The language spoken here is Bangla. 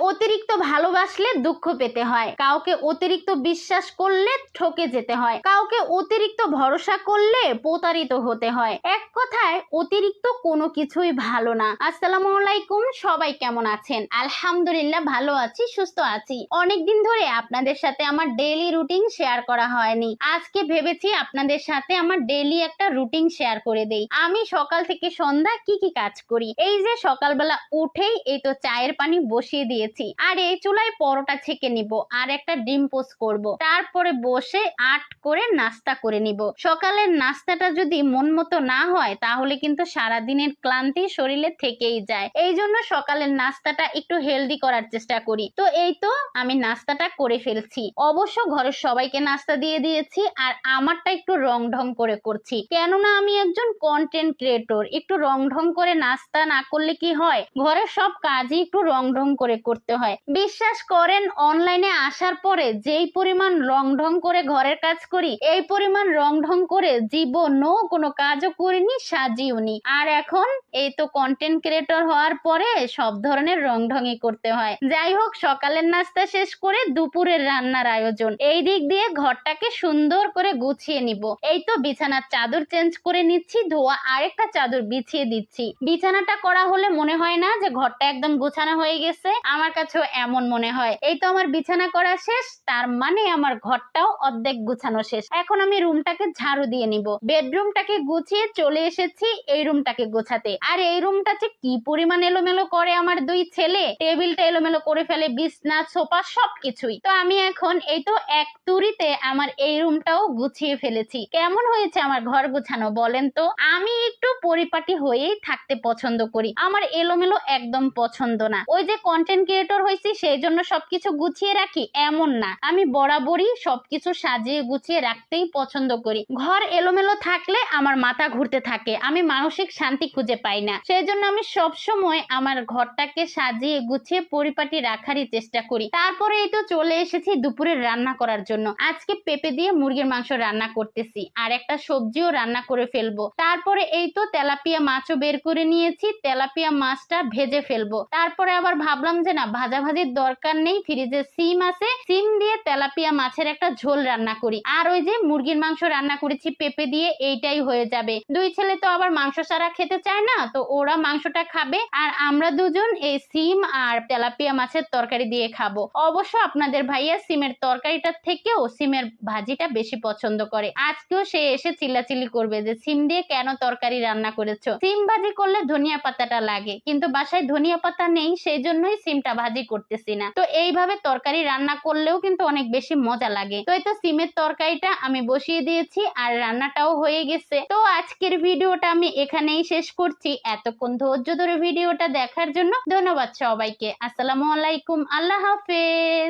অতিরিক্ত ভালোবাসলে দুঃখ পেতে হয়। কাউকে অতিরিক্ত বিশ্বাস করলে ঠকে যেতে হয়। কাউকে অতিরিক্ত ভরসা করলে প্রতারিত হতে হয়। এক কথায়, অতিরিক্ত কোনো কিছুই ভালো না। আসসালামু আলাইকুম, সবাই কেমন আছেন? আলহামদুলিল্লাহ, ভালো আছি, সুস্থ আছি। অনেকদিন ধরে আপনাদের সাথে আমার ডেইলি রুটিন শেয়ার করা হয়নি। আজকে ভেবেছি আপনাদের সাথে আমার ডেইলি একটা রুটিন শেয়ার করে দেই। আমি সকাল থেকে সন্ধ্যা কি কি কাজ করি? এই যে সকালবেলা উঠেই এই তো চায়ের পানি বসিয়ে দিয়েছি। আর এই চুলায় পরোটা ছেঁকে নিব আর একটা ডিম পোস্ট করব। তারপরে বসে আট করে নাস্তা করে নিব। সকালের নাস্তাটা যদি মন মতো না হয়, তাহলে কিন্তু সারা দিনের ক্লান্তি শরীরে থেকেই যায়। এই জন্য সকালের নাস্তাটা একটু হেলদি করার চেষ্টা করি। তো এই তো আমি নাস্তাটা করে ফেলছি। অবশ্য ঘরের সবাইকে নাস্তা দিয়ে দিয়েছি আর আমারটা একটু রং ঢং করে করছি। কেননা আমি একজন কন্টেন্ট ক্রিয়েটর একটু রং ঢং করে নাস্তা না করলে কি হয়? ঘরের সব কাজই একটু রং ঢং করে করতে হয়। বিশ্বাস করেন অনলাইনে আসার পরে যেই পরিমাণ রং ঢং করে ঘরের কাজ করি, এই পরিমাণ রং ঢং করে জীবনও কোনো কাজও করিনি, সাজিওনি। আর এখন এই তো কন্টেন্ট ক্রিয়েটর হওয়ার পরে সব ধরনের রং ঢঙই করতে হয়। যাই হোক, সকালের নাস্তা শেষ করে দুপুরের রান্নার আয়োজন। এই দিক দিয়ে ঘরটাকে সুন্দর করে গুছিয়ে নিব। এই তো বিছানার চাদর চেঞ্জ করে নিচ্ছি, ধোয়া আরেকটা চাদর বিছিয়ে দিচ্ছি। বিছানাটা করা হলে মনে হয় না যে ঘরটা একদম গোছানো হয়ে গেছে। আমার কাছেও এমন মনে হয়। এই তো আমার বিছানা করা শেষ, তার মানে আমার ঘরটাও অর্ধেক গুছানো শেষ। এখন আমি রুমটাকে ঝাড়ু দিয়ে নিব। বেডরুমটাকে গুছিয়ে চলে এসেছি এই রুমটাকে গোছাতে। আর এই রুমটাতে কি পরিমাণ এলোমেলো করে আমার দুই ছেলে। টেবিলটা এলোমেলো করে ফেলে, বিছনা, সোফা, সবকিছুই। তো আমি এখন এই তো এক তুরিতে আমার এই রুমটাও গুছিয়ে ফেলেছি। কেমন হয়েছে আমার ঘর গুছানো বলেন তো? আমি একটু পরিপাটি হয়েই থাকতে পছন্দ করি। আমার এলোমেলো একদম পছন্দ না। ওই যে কন্টেন্ট ক্রিয়েটর হয়েছি, সেই জন্য সবকিছু গুছিয়ে রাখি, এমন না। আমি বরাবরই সবকিছু সাজিয়ে গুছিয়ে রাখতেই পছন্দ করি। ঘর এলোমেলো থাকলে আমার মাথা ঘুরতে থাকে, আমি মানসিক শান্তি খুঁজে পাই না। সেই জন্য আমি সব সময় আমার ঘরটাকে সাজিয়ে গুছিয়ে পরিপাটি রাখারই চেষ্টা করি। তারপরে এই তো চলে এসেছি দুপুরের রান্না করার জন্য। আজকে পেঁপে দিয়ে মুরগির মাংস রান্না করতেছি, আর একটা সবজিও রান্না করে ফেলব। তারপরে এই তো তেলাপিয়া মাছও বের করে নিয়েছি, তেলাপিয়া মাছটা ভেজে ফেলব। তারপরে আবার ভাবলাম যে না ভাজাভাজির দরকার নেই, ফ্রিজে সিম আছে। সিম দিয়ে তেলাপিয়া মাছের একটা ঝোল রান্না করি। আর ওই যে মুরগির মাংস রান্না করেছি, পেঁপে দিয়ে, এইটাই হয়ে যাবে। দুই ছেলে তো আবার মাংস ছাড়া খেতে চায় না, তো ওরা মাংসটা খাবে। আর আমরা দুজন এই সিম আর তেলাপিয়া মাছের তরকারি দিয়ে খাব। অবশ্য আপনাদের ভাইয়া সিমের তরকারিটার থেকেও সিমের ভাজিটা বেশি পছন্দ করে। আজকেও সে এসে চিল্লাচিল্লি করবে যে, সিম দিয়ে কেন তরকারি রান্না করেছ? সিম ভাজি করলে ধনিয়া পাতাটা লাগে, কিন্তু বাসায় ধনিয়া পাতা নেই, সেই জন্যই সিমটা ভাজি করতেছি না। তো এইভাবে তরকারি রান্না করলেও কিন্তু অনেক বেশি মজা লাগে। তো এই তো সিমের তরকারিটা আমি বসিয়ে দিয়েছি আর রান্নাটাও হয়ে গেছে। তো আজকের ভিডিওটা আমি এখানেই শেষ করছি। এতক্ষণ ধৈর্য ধরে ভিডিওটা দেখার জন্য ধন্যবাদ সবাইকে। আসসালামু আলাইকুম। আল্লাহ হাফেজ।